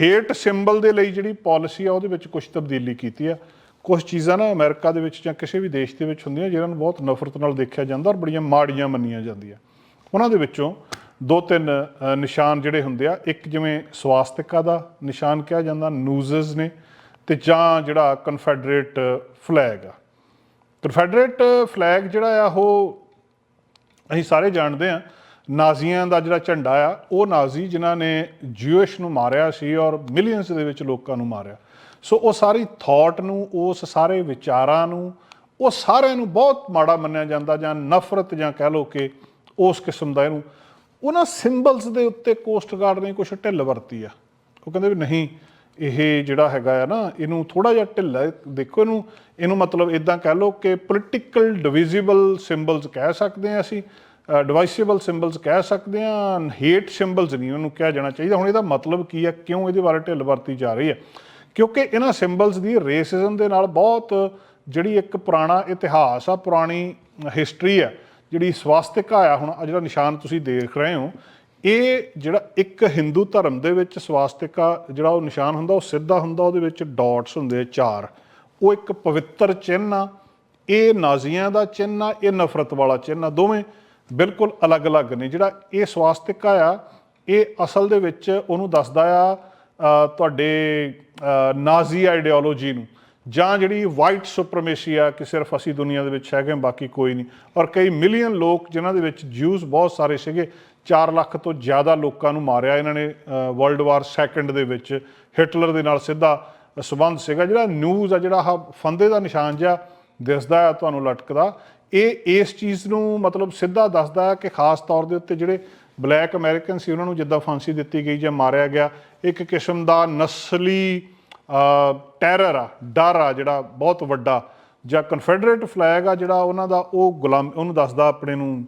A: ਹੇਟ ਸਿੰਬਲ ਦੇ ਲਈ ਜਿਹੜੀ ਪਾਲਿਸੀ ਆ, ਉਹਦੇ ਵਿੱਚ ਕੁਝ ਤਬਦੀਲੀ ਕੀਤੀ ਆ। ਕੁਝ ਚੀਜ਼ਾਂ ਨਾ ਅਮਰੀਕਾ ਦੇ ਵਿੱਚ ਜਾਂ ਕਿਸੇ ਵੀ ਦੇਸ਼ ਦੇ ਵਿੱਚ ਹੁੰਦੀਆਂ, ਜਿਹਨਾਂ ਨੂੰ ਬਹੁਤ ਨਫ਼ਰਤ ਨਾਲ ਦੇਖਿਆ ਜਾਂਦਾ ਔਰ ਬੜੀਆਂ ਮਾੜੀਆਂ ਮੰਨੀਆਂ ਜਾਂਦੀਆਂ। ਉਹਨਾਂ ਦੇ ਵਿੱਚੋਂ ਦੋ ਤਿੰਨ ਨਿਸ਼ਾਨ ਜਿਹੜੇ ਹੁੰਦੇ ਆ, ਇੱਕ ਜਿਵੇਂ ਸਵਾਸਤਿਕਾ ਦਾ ਨਿਸ਼ਾਨ ਕਿਹਾ ਜਾਂਦਾ, ਨੂਜ਼ਸ ਨੇ, ਤੇ ਜਾਂ ਜਿਹੜਾ ਕਨਫੈਡਰੇਟ ਫਲੈਗ ਆ। ਕਨਫੈਡਰੇਟ ਫਲੈਗ ਜਿਹੜਾ ਆ, ਉਹ ਅਸੀਂ ਸਾਰੇ ਜਾਣਦੇ ਆ, ਨਾਜ਼ੀਆਂ ਦਾ ਜਿਹੜਾ ਝੰਡਾ ਆ, ਉਹ ਨਾਜ਼ੀ ਜਿਨ੍ਹਾਂ ਨੇ ਜੂਇਸ਼ ਨੂੰ ਮਾਰਿਆ ਸੀ ਔਰ ਮਿਲੀਅਨਸ ਦੇ ਵਿੱਚ ਲੋਕਾਂ ਨੂੰ ਮਾਰਿਆ। ਸੋ ਉਹ ਸਾਰੀ ਥਾਟ ਨੂੰ, ਉਸ ਸਾਰੇ ਵਿਚਾਰਾਂ ਨੂੰ, ਉਹ ਸਾਰਿਆਂ ਨੂੰ ਬਹੁਤ ਮਾੜਾ ਮੰਨਿਆ ਜਾਂਦਾ ਜਾਂ ਨਫ਼ਰਤ ਜਾਂ ਕਹਿ ਲਓ ਕਿ ਉਸ ਕਿਸਮ ਦਾ ਇਹਨੂੰ ਉਹਨਾਂ ਸਿੰਬਲਸ ਦੇ ਉੱਤੇ ਕੋਸਟ ਗਾਰਡ ਨੇ ਕੁਝ ਢਿੱਲ ਵਰਤੀ ਆ। ਉਹ ਕਹਿੰਦੇ ਵੀ ਨਹੀਂ, ਇਹ ਜਿਹੜਾ ਹੈਗਾ ਆ ਨਾ, ਇਹਨੂੰ ਥੋੜਾ ਜਿਹਾ ਢਿੱਲਾ ਹੈ। ਦੇਖੋ ਇਹਨੂੰ ਇਹਨੂੰ ਮਤਲਬ ਇਦਾਂ ਕਹਿ ਲਓ ਕਿ ਪੋਲੀਟੀਕਲ ਡਿਵੀਜ਼ੀਬਲ ਸਿੰਬਲਸ ਕਹਿ ਸਕਦੇ ਆ ਅਸੀਂ ਡਿਵਾਈਸੇਬਲ ਸਿੰਬਲਸ ਕਹਿ ਸਕਦੇ ਆ ਹੇਟ ਸਿੰਬਲਸ ਨਹੀਂ ਉਹਨੂੰ ਕਿਹਾ ਜਾਣਾ ਚਾਹੀਦਾ। ਹੁਣ ਇਹਦਾ ਮਤਲਬ ਕੀ ਆ, ਕਿਉਂ ਇਹਦੇ ਬਾਰੇ ਢਿੱਲ ਵਰਤੀ ਜਾ ਰਹੀ ਹੈ ਕਿਉਂਕਿ ਇਹਨਾਂ ਸਿੰਬਲਸ ਦੀ ਰੇਸਿਜ਼ਮ ਦੇ ਨਾਲ ਬਹੁਤ ਜਿਹੜੀ ਇੱਕ ਪੁਰਾਣਾ ਇਤਿਹਾਸ ਆ, ਪੁਰਾਣੀ ਹਿਸਟਰੀ ਆ ਜਿਹੜੀ ਸਵਾਸਤਿਕਾ ਆ ਹੁਣ ਜਿਹੜਾ ਨਿਸ਼ਾਨ ਤੁਸੀਂ ਦੇਖ ਰਹੇ ਹੋ, ਇਹ ਜਿਹੜਾ ਇੱਕ ਹਿੰਦੂ ਧਰਮ ਦੇ ਵਿੱਚ ਸਵਾਸਤਿਕਾ ਜਿਹੜਾ ਉਹ ਨਿਸ਼ਾਨ ਹੁੰਦਾ, ਉਹ ਸਿੱਧਾ ਹੁੰਦਾ, ਉਹਦੇ ਵਿੱਚ ਡਾਟਸ ਹੁੰਦੇ ਆ ਚਾਰ। ਉਹ ਇੱਕ ਪਵਿੱਤਰ ਚਿੰਨ੍ਹ ਆ, ਇਹ ਨਾਜ਼ੀਆਂ ਦਾ ਚਿੰਨ੍ਹ ਆ, ਇਹ ਨਫ਼ਰਤ ਵਾਲਾ ਚਿੰਨ੍ਹ ਆ, ਦੋਵੇਂ ਬਿਲਕੁਲ ਅਲੱਗ-ਅਲੱਗ ਨੇ। ਜਿਹੜਾ ਇਹ ਸਵਾਸਤਿਕਾ ਆ, ਇਹ ਅਸਲ ਦੇ ਵਿੱਚ ਉਹਨੂੰ ਦੱਸਦਾ ਆ ਤੁਹਾਡੇ ਨਾਜ਼ੀ ਆਈਡੀਓਲੋਜੀ ਨੂੰ। ਜਾਂ ਜਿਹੜੀ ਵਾਈਟ ਸੁਪਰਮੇਸੀ ਆ ਕਿ ਸਿਰਫ ਅਸੀਂ ਦੁਨੀਆ ਦੇ ਵਿੱਚ ਹੈਗੇ ਹਾਂ, ਬਾਕੀ ਕੋਈ ਨਹੀਂ। ਔਰ ਕਈ ਮਿਲੀਅਨ ਲੋਕ ਜਿਨ੍ਹਾਂ ਦੇ ਵਿੱਚ ਜਿਊਸ ਬਹੁਤ ਸਾਰੇ ਸੀਗੇ 4 ਲੱਖ ਤੋਂ ਜ਼ਿਆਦਾ ਲੋਕਾਂ ਨੂੰ ਮਾਰਿਆ ਇਹਨਾਂ ਨੇ ਵਰਲਡ ਵਾਰ ਸੈਕੰਡ ਦੇ ਵਿੱਚ। ਹਿਟਲਰ ਦੇ ਨਾਲ ਸਿੱਧਾ ਸੰਬੰਧ ਸੀਗਾ। ਜਿਹੜਾ ਨਿਊਜ਼ ਆ ਜਿਹੜਾ ਆਹ ਫੰਦੇ ਦਾ ਨਿਸ਼ਾਨ ਜਿਹਾ ਦਿਸਦਾ ਆ ਤੁਹਾਨੂੰ ਲਟਕਦਾ ਇਹ ਇਸ ਚੀਜ਼ ਨੂੰ ਮਤਲਬ ਸਿੱਧਾ ਦੱਸਦਾ ਹੈ ਕਿ ਖਾਸ ਤੌਰ ਦੇ ਉੱਤੇ ਜਿਹੜੇ ਬਲੈਕ ਅਮਰੀਕਨ ਸੀ ਉਹਨਾਂ ਨੂੰ ਜਿੱਦਾਂ ਫਾਂਸੀ ਦਿੱਤੀ ਗਈ ਜਾਂ ਮਾਰਿਆ ਗਿਆ ਇੱਕ ਕਿਸਮ ਦਾ ਨਸਲੀ ਟੈਰਰ ਆ, ਡਰ ਆ ਜਿਹੜਾ ਬਹੁਤ ਵੱਡਾ। ਜਾਂ ਕਨਫੈਡਰੇਟ ਫਲੈਗ ਆ ਜਿਹੜਾ ਉਹਨਾਂ ਦਾ, ਉਹ ਗੁਲਾਮ, ਉਹਨੂੰ ਦੱਸਦਾ ਆਪਣੇ ਨੂੰ,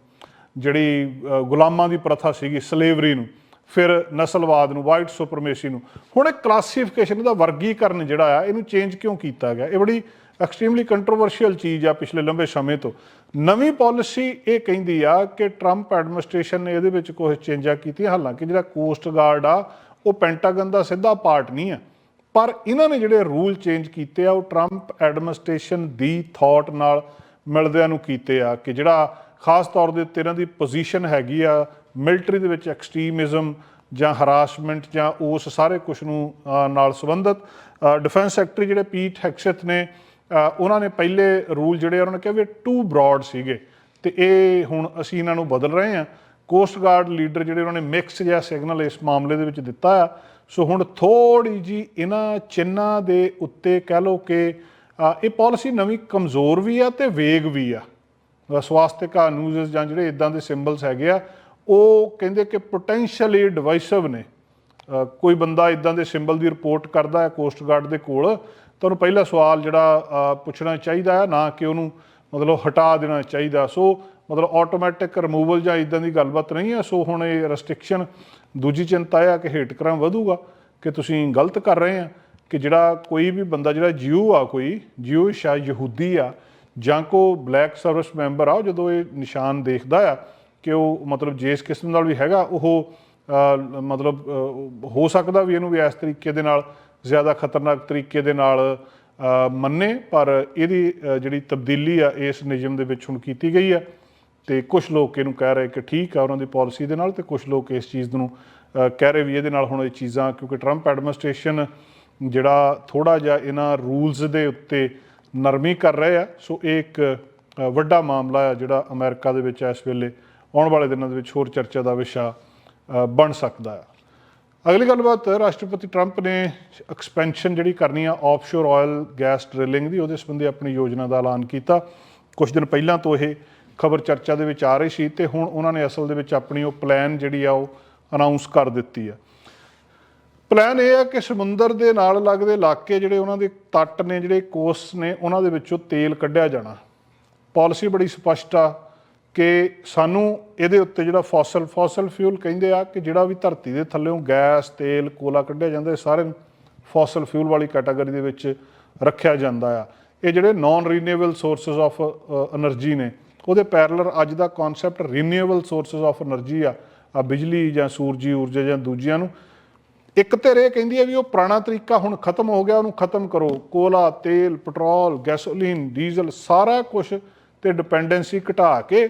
A: ਜਿਹੜੀ ਗੁਲਾਮਾਂ ਦੀ ਪ੍ਰਥਾ ਸੀਗੀ ਸਲੇਵਰੀ ਨੂੰ, ਫਿਰ ਨਸਲਵਾਦ ਨੂੰ ਵਾਈਟ ਸੁਪਰਮੇਸੀ ਨੂੰ। ਹੁਣ ਇਹ ਕਲਾਸੀਫਿਕੇਸ਼ਨ ਦਾ ਵਰਗੀਕਰਨ ਜਿਹੜਾ ਆ, ਇਹਨੂੰ ਚੇਂਜ ਕਿਉਂ ਕੀਤਾ ਗਿਆ? ਇਹ ਬੜੀ ਐਕਸਟ੍ਰੀਮਲੀ ਕੰਟਰੋਵਰਸ਼ੀਅਲ ਚੀਜ਼ ਆ ਪਿਛਲੇ ਲੰਬੇ ਸਮੇਂ ਤੋਂ। ਨਵੀਂ ਪਾਲਿਸੀ ਇਹ ਕਹਿੰਦੀ ਆ ਕਿ ਟਰੰਪ ਐਡਮਿਨਿਸਟ੍ਰੇਸ਼ਨ ਨੇ ਇਹਦੇ ਵਿੱਚ ਕੁਝ ਚੇਂਜਾਂ ਕੀਤੀਆਂ। ਹਾਲਾਂਕਿ ਜਿਹੜਾ ਕੋਸਟ ਗਾਰਡ ਆ, ਉਹ ਪੈਂਟਾਗਨ ਦਾ ਸਿੱਧਾ ਪਾਰਟ ਨਹੀਂ ਆ। ਪਰ ਇਹਨਾਂ ਨੇ ਜਿਹੜੇ ਰੂਲ ਚੇਂਜ ਕੀਤੇ ਆ, ਉਹ ਟਰੰਪ ਐਡਮਿਨਿਸਟ੍ਰੇਸ਼ਨ ਦੀ ਥਾਟ ਨਾਲ ਮਿਲਦਿਆਂ ਨੂੰ ਕੀਤੇ ਆ ਕਿ ਜਿਹੜਾ ਖਾਸ ਤੌਰ ਦੇ ਉੱਤੇ ਇਹਨਾਂ ਦੀ ਪੋਜੀਸ਼ਨ ਹੈਗੀ ਆ ਮਿਲਟਰੀ ਦੇ ਵਿੱਚ ਐਕਸਟ੍ਰੀਮਿਜ਼ਮ ਜਾਂ ਹਰਾਸਮੈਂਟ ਜਾਂ ਉਸ ਸਾਰੇ ਕੁਝ ਨੂੰ ਨਾਲ ਸੰਬੰਧਿਤ ਡਿਫੈਂਸ ਸੈਕਟਰੀ ਜਿਹੜੇ ਪੀਟ ਹੈਕਸਥ ਨੇ ਉਹਨਾਂ ਨੇ ਪਹਿਲੇ ਰੂਲ ਜਿਹੜੇ ਆ, ਉਹਨਾਂ ਨੇ ਕਿਹਾ ਵੀ ਟੂ ਬ੍ਰੌਡ ਸੀਗੇ ਤੇ ਇਹ ਹੁਣ ਅਸੀਂ ਇਹਨਾਂ ਨੂੰ ਬਦਲ ਰਹੇ ਹਾਂ ਕੋਸਟ ਗਾਰਡ ਲੀਡਰ ਜਿਹੜੇ ਉਹਨਾਂ ਨੇ ਮਿਕਸ ਜਿਹਾ ਸਿਗਨਲ ਇਸ ਮਾਮਲੇ ਦੇ ਵਿੱਚ ਦਿੱਤਾ ਆ ਸੋ ਹੁਣ ਥੋੜੀ ਜੀ ਇਹਨਾਂ ਚਿੰਨਾਂ ਦੇ ਉੱਤੇ ਕਹਿ ਲਓ ਕਿ ਇਹ ਪਾਲਿਸੀ ਨਵੀਂ ਕਮਜ਼ੋਰ ਵੀ ਆ ਤੇ ਵੇਗ ਵੀ ਆ। ਸਵਾਸਤਿਕ ਸਵਾਸਤਿਕਾ ਨਿਊਜ਼ ਜਾਂ ਜਿਹੜੇ ਇਦਾਂ ਦੇ ਸਿੰਬਲਸ ਹੈਗੇ ਆ, ਉਹ ਕਹਿੰਦੇ ਕਿ ਪੋਟੈਂਸ਼ੀਅਲੀ ਡਿਵਾਈਸਿਵ ਨੇ। ਕੋਈ ਬੰਦਾ ਇਦਾਂ ਦੇ ਸਿੰਬਲ ਦੀ ਰਿਪੋਰਟ ਕਰਦਾ ਹੈ ਕੋਸਟ ਗਾਰਡ ਦੇ ਕੋਲ, ਤਾਂ ਉਹਨੂੰ ਪਹਿਲਾ ਸਵਾਲ ਜਿਹੜਾ ਪੁੱਛਣਾ ਚਾਹੀਦਾ ਹੈ, ਨਾ ਕਿ ਉਹਨੂੰ ਮਤਲਬ ਹਟਾ ਦੇਣਾ ਚਾਹੀਦਾ। ਸੋ ਮਤਲਬ ਆਟੋਮੈਟਿਕ ਰਿਮੂਵਲ ਜਾਂ ਇਦਾਂ ਦੀ ਗੱਲਬਾਤ ਨਹੀਂ ਹੈ। ਸੋ ਹੁਣ ਇਹ ਰੈਸਟ੍ਰਿਕਸ਼ਨ ਦੂਜੀ ਚਿੰਤਾ ਇਹ ਆ ਕਿ ਹੇਟ ਕ੍ਰਾਈਮ ਵਧੂਗਾ, ਕਿ ਤੁਸੀਂ ਗਲਤ ਕਰ ਰਹੇ ਆ, ਕਿ ਜਿਹੜਾ ਕੋਈ ਵੀ ਬੰਦਾ ਜਿਹੜਾ ਜਿਊ ਆ ਕੋਈ ਜਿਊਸ਼ ਆ ਯਹੂਦੀ ਆ, ਜਾਂ ਕੋ ਬਲੈਕ ਸਰਵਿਸ ਮੈਂਬਰ ਆ, ਉਹ ਜਦੋਂ ਇਹ ਨਿਸ਼ਾਨ ਦੇਖਦਾ ਆ ਕਿ ਉਹ ਮਤਲਬ ਜਿਸ ਕਿਸਮ ਨਾਲ ਵੀ ਹੈਗਾ, ਉਹ ਮਤਲਬ ਹੋ ਸਕਦਾ ਵੀ ਇਹਨੂੰ ਵੀ ਇਸ ਤਰੀਕੇ ਦੇ ਨਾਲ, ਜ਼ਿਆਦਾ ਖਤਰਨਾਕ ਤਰੀਕੇ ਦੇ ਨਾਲ ਮੰਨੇ, ਪਰ ਇਹਦੀ ਜਿਹੜੀ ਤਬਦੀਲੀ ਆ, ਇਸ ਨਿਯਮ ਦੇ ਵਿੱਚ ਹੁਣ ਕੀਤੀ ਗਈ ਆ। ਤੇ ਕੁਝ ਲੋਕ ਇਹਨੂੰ ਕਹਿ ਰਹੇ ਕਿ ਠੀਕ ਆ ਉਹਨਾਂ ਦੀ ਪਾਲਿਸੀ ਦੇ ਨਾਲ ਤੇ ਕੁਝ ਲੋਕ ਇਸ ਚੀਜ਼ ਨੂੰ ਕਹਿ ਰਹੇ ਵੀ ਇਹਦੇ ਨਾਲ ਹੁਣ ਇਹ ਚੀਜ਼ਾਂ, ਕਿਉਂਕਿ ਟਰੰਪ ਐਡਮਿਨਿਸਟ੍ਰੇਸ਼ਨ ਜਿਹੜਾ ਥੋੜਾ ਜਿਹਾ ਇਹਨਾਂ ਰੂਲਸ ਦੇ ਉੱਤੇ ਨਰਮੀ ਕਰ ਰਹੇ ਆ, ਸੋ ਇਹ ਇੱਕ ਵੱਡਾ ਮਾਮਲਾ ਆ ਜਿਹੜਾ ਅਮਰੀਕਾ ਦੇ ਵਿੱਚ ਇਸ ਵੇਲੇ ਆਉਣ ਵਾਲੇ ਦਿਨਾਂ ਦੇ ਵਿੱਚ ਹੋਰ ਚਰਚਾ ਦਾ ਵਿਸ਼ਾ ਬਣ ਸਕਦਾ ਆ। ਅਗਲੀ ਗੱਲਬਾਤ, ਰਾਸ਼ਟਰਪਤੀ ਟਰੰਪ ਨੇ ਐਕਸਪੈਂਸ਼ਨ ਜਿਹੜੀ ਕਰਨੀ ਆ ਆਫਸ਼ੋਰ ਆਇਲ ਗੈਸ ਡ੍ਰਿਲਿੰਗ ਦੀ, ਉਹਦੇ ਸੰਬੰਧੀ ਆਪਣੀ ਯੋਜਨਾ ਦਾ ਐਲਾਨ ਕੀਤਾ। ਕੁਝ ਦਿਨ ਪਹਿਲਾਂ ਤੋਂ ਇਹ ਖਬਰ ਚਰਚਾ ਦੇ ਵਿੱਚ ਆ ਰਹੀ ਸੀ ਤੇ ਹੁਣ ਉਹਨਾਂ ਨੇ ਅਸਲ ਦੇ ਵਿੱਚ ਆਪਣੀ ਉਹ ਪਲਾਨ ਜਿਹੜੀ ਆ ਉਹ ਅਨਾਉਂਸ ਕਰ ਦਿੱਤੀ ਆ। ਪਲਾਨ ਇਹ ਆ ਕਿ ਸਮੁੰਦਰ ਦੇ ਨਾਲ ਲੱਗਦੇ ਇਲਾਕੇ ਜਿਹੜੇ ਉਹਨਾਂ ਦੇ ਤੱਟ ਨੇ, ਜਿਹੜੇ ਕੋਸ ਨੇ, ਉਹਨਾਂ ਦੇ ਵਿੱਚੋਂ ਤੇਲ ਕੱਢਿਆ ਜਾਣਾ। ਪਾਲਿਸੀ ਬੜੀ ਸਪਸ਼ਟ ਆ ਕਿ ਸਾਨੂੰ ਇਹਦੇ ਉੱਤੇ ਜਿਹੜਾ ਫੋਸਲ ਫੋਸਲ ਫਿਊਲ ਕਹਿੰਦੇ ਆ ਕਿ ਜਿਹੜਾ ਵੀ ਧਰਤੀ ਦੇ ਥੱਲੇੋਂ ਗੈਸ, ਤੇਲ, ਕੋਲਾ ਕੱਢਿਆ ਜਾਂਦਾ, ਇਹ ਸਾਰੇ ਫੋਸਲ ਫਿਊਲ ਵਾਲੀ ਕੈਟਾਗਰੀ ਦੇ ਵਿੱਚ ਰੱਖਿਆ ਜਾਂਦਾ ਆ। ਇਹ ਜਿਹੜੇ non renewable sources of energy ਨੇ ਉਹਦੇ ਪੈਰਲਰ ਅੱਜ ਦਾ concept renewable sources of energy ਆ ਆ ਬਿਜਲੀ ਜਾਂ ਸੂਰਜੀ ਊਰਜਾ ਜਾਂ ਦੂਜਿਆਂ ਨੂੰ। ਇੱਕ ਧਿਰ ਇਹ ਕਹਿੰਦੀ ਹੈ ਵੀ ਉਹ ਪੁਰਾਣਾ ਤਰੀਕਾ ਹੁਣ ਖਤਮ ਹੋ ਗਿਆ, ਉਹਨੂੰ ਖਤਮ ਕਰੋ। ਕੋਲਾ, ਤੇਲ ਪੈਟਰੋਲ ਗੈਸੋਲੀਨ ਡੀਜ਼ਲ ਸਾਰਾ ਕੁਝ ਤੇ ਡਿਪੈਂਡੈਂਸੀ ਘਟਾ ਕੇ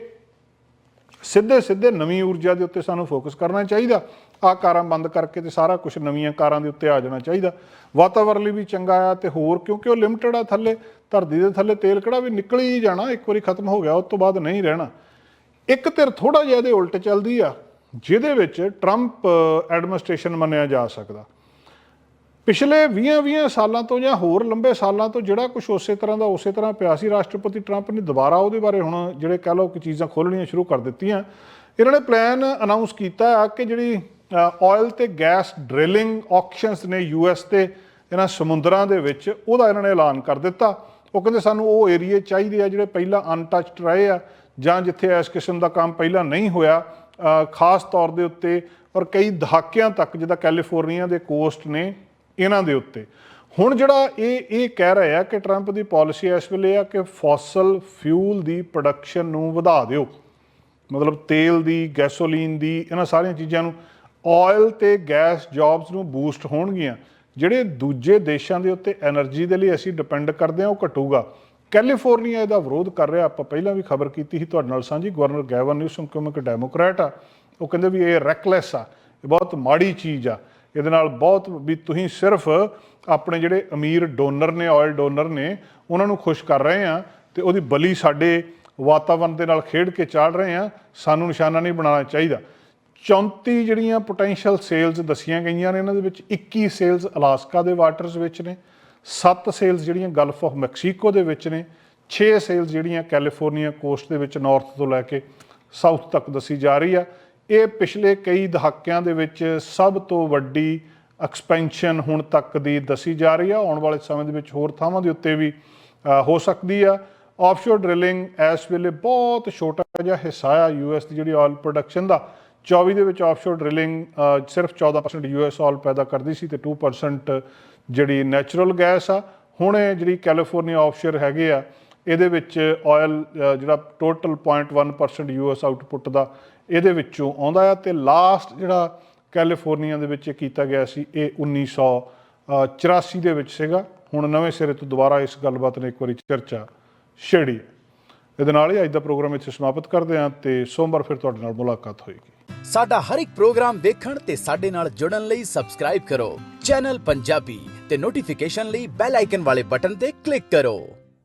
A: ਸਿੱਧੇ ਸਿੱਧੇ ਨਵੀਂ ਊਰਜਾ ਦੇ ਉੱਤੇ ਸਾਨੂੰ ਫੋਕਸ ਕਰਨਾ ਚਾਹੀਦਾ। ਆ ਕਾਰਾਂ ਬੰਦ ਕਰਕੇ ਤੇ ਸਾਰਾ ਕੁਝ ਨਵੀਆਂ ਕਾਰਾਂ ਦੇ ਉੱਤੇ ਆ ਜਾਣਾ ਚਾਹੀਦਾ। ਵਾਤਾਵਰਨ ਲਈ ਵੀ ਚੰਗਾ ਆ ਤੇ ਹੋਰ, ਕਿਉਂਕਿ ਉਹ ਲਿਮਟਿਡ ਆ ਥੱਲੇ, ਧਰਤੀ ਦੇ ਥੱਲੇ ਤੇਲ ਕਿਹੜਾ ਵੀ ਨਿਕਲ ਹੀ ਜਾਣਾ, ਇੱਕ ਵਾਰੀ ਖਤਮ ਹੋ ਗਿਆ, ਉਸ ਤੋਂ ਬਾਅਦ ਨਹੀਂ ਰਹਿਣਾ। ਇੱਕ ਧਿਰ ਥੋੜਾ ਜਿਹਾ ਇਹਦੇ ਉਲਟ ਚੱਲਦੀ ਆ, ਜਿਹਦੇ ਵਿੱਚ ਟਰੰਪ ਐਡਮਿਨਿਸਟ੍ਰੇਸ਼ਨ ਮੰਨਿਆ ਜਾ ਸਕਦਾ। ਪਿਛਲੇ 20-20 ਸਾਲਾਂ ਤੋਂ ਜਾਂ ਹੋਰ ਲੰਬੇ ਸਾਲਾਂ ਤੋਂ ਜਿਹੜਾ ਕੁਝ ਉਸੇ ਤਰ੍ਹਾਂ ਦਾ ਉਸੇ ਤਰ੍ਹਾਂ ਪਿਆ ਸੀ, ਰਾਸ਼ਟਰਪਤੀ ਟਰੰਪ ਨੇ ਦੁਬਾਰਾ ਉਹਦੇ ਬਾਰੇ ਹੁਣ ਜਿਹੜੇ ਕਹਿ ਲਓ ਕਿ ਚੀਜ਼ਾਂ ਖੋਲਣੀਆਂ ਸ਼ੁਰੂ ਕਰ ਦਿੱਤੀਆਂ। ਇਹਨਾਂ ਨੇ ਪਲਾਨ ਅਨਾਉਂਸ ਕੀਤਾ ਆ ਕਿ ਜਿਹੜੀ ਆਇਲ ਤੇ ਗੈਸ ਡ੍ਰਿਲਿੰਗ ਆਕਸ਼ਨਸ ਨੇ ਯੂਐਸ ਤੇ ਇਹਨਾਂ ਸਮੁੰਦਰਾਂ ਦੇ ਵਿੱਚ, ਉਹਦਾ ਇਹਨਾਂ ਨੇ ਐਲਾਨ ਕਰ ਦਿੱਤਾ। ਉਹ ਕਹਿੰਦੇ ਸਾਨੂੰ ਉਹ ਏਰੀਏ ਚਾਹੀਦੇ ਆ ਜਿਹੜੇ ਪਹਿਲਾਂ ਅਨਟੱਚਡ ਰਹੇ ਆ, ਜਾਂ ਜਿੱਥੇ ਇਸ ਕਿਸਮ ਦਾ ਕੰਮ ਪਹਿਲਾਂ ਨਹੀਂ ਹੋਇਆ। ਖਾਸ ਤੌਰ ਦੇ ਉੱਤੇ ਔਰ ਕਈ ਦਹਾਕਿਆਂ ਤੱਕ ਜਿੱਦਾਂ ਕੈਲੀਫੋਰਨੀਆ ਦੇ ਕੋਸਟ ਨੇ ਇਹਨਾਂ ਦੇ ਉੱਤੇ। ਹੁਣ ਜਿਹੜਾ ਇਹ ਇਹ ਕਹਿ ਰਹੇ ਆ ਕਿ ਟਰੰਪ ਦੀ ਪਾਲਿਸੀ ਇਸ ਵੇਲੇ ਆ ਕਿ ਫੋਸਲ ਫਿਊਲ ਦੀ ਪ੍ਰੋਡਕਸ਼ਨ ਨੂੰ ਵਧਾ ਦਿਓ। ਮਤਲਬ ਤੇਲ ਦੀ ਗੈਸੋਲੀਨ ਦੀ, ਇਹਨਾਂ ਸਾਰੀਆਂ ਚੀਜ਼ਾਂ ਨੂੰ ਆਇਲ ਤੇ ਗੈਸ ਜੌਬਸ ਨੂੰ ਬੂਸਟ ਹੋਣਗੀਆਂ। ਜਿਹੜੇ ਦੂਜੇ ਦੇਸ਼ਾਂ ਦੇ ਉੱਤੇ એનર્ਜੀ ਦੇ ਲਈ ਅਸੀਂ ਡਿਪੈਂਡ ਕਰਦੇ ਹਾਂ, ਉਹ ਘਟੂਗਾ। ਕੈਲੀਫੋਰਨੀਆ ਇਹਦਾ ਵਿਰੋਧ ਕਰ ਰਿਹਾ। ਆਪਾਂ ਪਹਿਲਾਂ ਵੀ ਖਬਰ ਕੀਤੀ ਸੀ ਤੁਹਾਡੇ ਨਾਲ ਸਾਂਝੀ। ਗਵਰਨਰ ਗੈਵਨ ਨਿਊਸਮ ਕਿਉਂਕਿ ਡੈਮੋਕ੍ਰੈਟ ਆ, ਉਹ ਕਹਿੰਦੇ ਵੀ ਇਹ ਰੈਕਲੈਸ ਆ, ਇਹ ਬਹੁਤ ਮਾੜੀ ਚੀਜ਼ ਆ। ਇਹਦੇ ਨਾਲ ਬਹੁਤ ਵੀ ਤੁਸੀਂ ਸਿਰਫ ਆਪਣੇ ਜਿਹੜੇ ਅਮੀਰ ਡੋਨਰ ਨੇ ਆਇਲ ਡੋਨਰ ਨੇ, ਉਹਨਾਂ ਨੂੰ ਖੁਸ਼ ਕਰ ਰਹੇ ਆ ਤੇ ਉਹਦੀ ਬਲੀ ਸਾਡੇ ਵਾਤਾਵਰਣ ਦੇ ਨਾਲ ਖੇਡ ਕੇ ਚੱਲ ਰਹੇ ਆ। ਸਾਨੂੰ ਨਿਸ਼ਾਨਾ ਨਹੀਂ ਬਣਾਉਣਾ ਚਾਹੀਦਾ। 34 ਜਿਹੜੀਆਂ ਪੋਟੈਂਸ਼ੀਅਲ ਸੇਲਸ ਦਸੀਆਂ ਗਈਆਂ ਨੇ, ਇਹਨਾਂ ਦੇ ਵਿੱਚ 21 ਸੇਲਸ ਅਲਾਸਕਾ ਦੇ ਵਾਟਰਸ ਵਿੱਚ ਨੇ 7 ਸੇਲਸ ਜਿਹੜੀਆਂ ਗਲਫ ਆਫ ਮੈਕਸੀਕੋ ਦੇ ਵਿੱਚ ਨੇ 6 ਸੇਲਸ ਜਿਹੜੀਆਂ ਕੈਲੀਫੋਰਨੀਆ ਕੋਸਟ ਦੇ ਵਿੱਚ ਨਾਰਥ ਤੋਂ ਲੈ ਕੇ ਸਾਊਥ ਤੱਕ ਦੱਸੀ ਜਾ ਰਹੀ ਆ। ਇਹ ਪਿਛਲੇ ਕਈ ਦਹਾਕਿਆਂ ਦੇ ਵਿੱਚ ਸਭ ਤੋਂ ਵੱਡੀ ਐਕਸਪੈਂਸ਼ਨ ਹੁਣ ਤੱਕ ਦੀ ਦੱਸੀ ਜਾ ਰਹੀ ਆ। ਆਉਣ ਵਾਲੇ ਸਮੇਂ ਦੇ ਵਿੱਚ ਹੋਰ ਥਾਵਾਂ ਦੇ ਉੱਤੇ ਵੀ ਹੋ ਸਕਦੀ ਆ। ਆਫਸ਼ੋਰ ਡ੍ਰਿਲਿੰਗ ਇਸ ਵੇਲੇ ਬਹੁਤ ਛੋਟਾ ਜਿਹਾ ਹਿੱਸਾ ਆ। ਯੂਐਸ ਦੀ ਜਿਹੜੀ ਆਇਲ ਪ੍ਰੋਡਕਸ਼ਨ ਦਾ 24 ਦੇ ਵਿੱਚ ਆਫਸ਼ੋਰ ਡ੍ਰਿਲਿੰਗ ਸਿਰਫ 14% ਯੂਐਸ ਆਇਲ ਪੈਦਾ ਕਰਦੀ ਸੀ ਤੇ 2% ਜਿਹੜੀ ਨੈਚੁਰਲ ਗੈਸ ਆ, ਹੁਣ ਇਹ ਜਿਹੜੀ ਕੈਲੀਫੋਰਨੀਆ ਆਫਸ਼ੋਰ ਹੈਗੇ ਆ, ਇਹਦੇ ਵਿੱਚ ਆਇਲ ਜਿਹੜਾ ਟੋਟਲ 0.1% ਯੂਐਸ ਆਊਟਪੁੱਟ ਦਾ ਇਹਦੇ ਵਿੱਚੋਂ ਆਉਂਦਾ ਆ ਤੇ ਲਾਸਟ ਜਿਹੜਾ ਕੈਲੀਫੋਰਨੀਆ ਦੇ ਵਿੱਚ ਇਹ ਕੀਤਾ ਗਿਆ ਸੀ, ਇਹ 1984 ਦੇ ਵਿੱਚ ਸੀਗਾ। ਹੁਣ ਨਵੇਂ ਸਿਰੇ ਤੋਂ ਦੁਬਾਰਾ ਇਸ ਗੱਲਬਾਤ ਨੇ ਇੱਕ ਵਾਰੀ ਚਰਚਾ ਛੇੜੀ। ਇਹਦੇ ਨਾਲ ਹੀ ਅੱਜ ਦਾ ਪ੍ਰੋਗਰਾਮ ਇੱਥੇ ਸਮਾਪਤ ਕਰਦੇ ਹਾਂ ਤੇ ਸੋਮਵਾਰ ਫਿਰ ਤੁਹਾਡੇ ਨਾਲ ਮੁਲਾਕਾਤ ਹੋਏਗੀ।
B: ਸਾਡਾ ਹਰ ਇੱਕ ਪ੍ਰੋਗਰਾਮ ਦੇਖਣ ਤੇ ਸਾਡੇ ਨਾਲ ਜੁੜਨ ਲਈ ਸਬਸਕ੍ਰਾਈਬ ਕਰੋ। ਚੈਨਲ ਪੰਜਾਬੀ ਤੇ ਨੋਟੀਫਿਕੇਸ਼ਨ ਲਈ ਬੈਲ ਆਈਕਨ ਵਾਲੇ ਬਟਨ ਤੇ ਕਲਿੱਕ ਕਰੋ।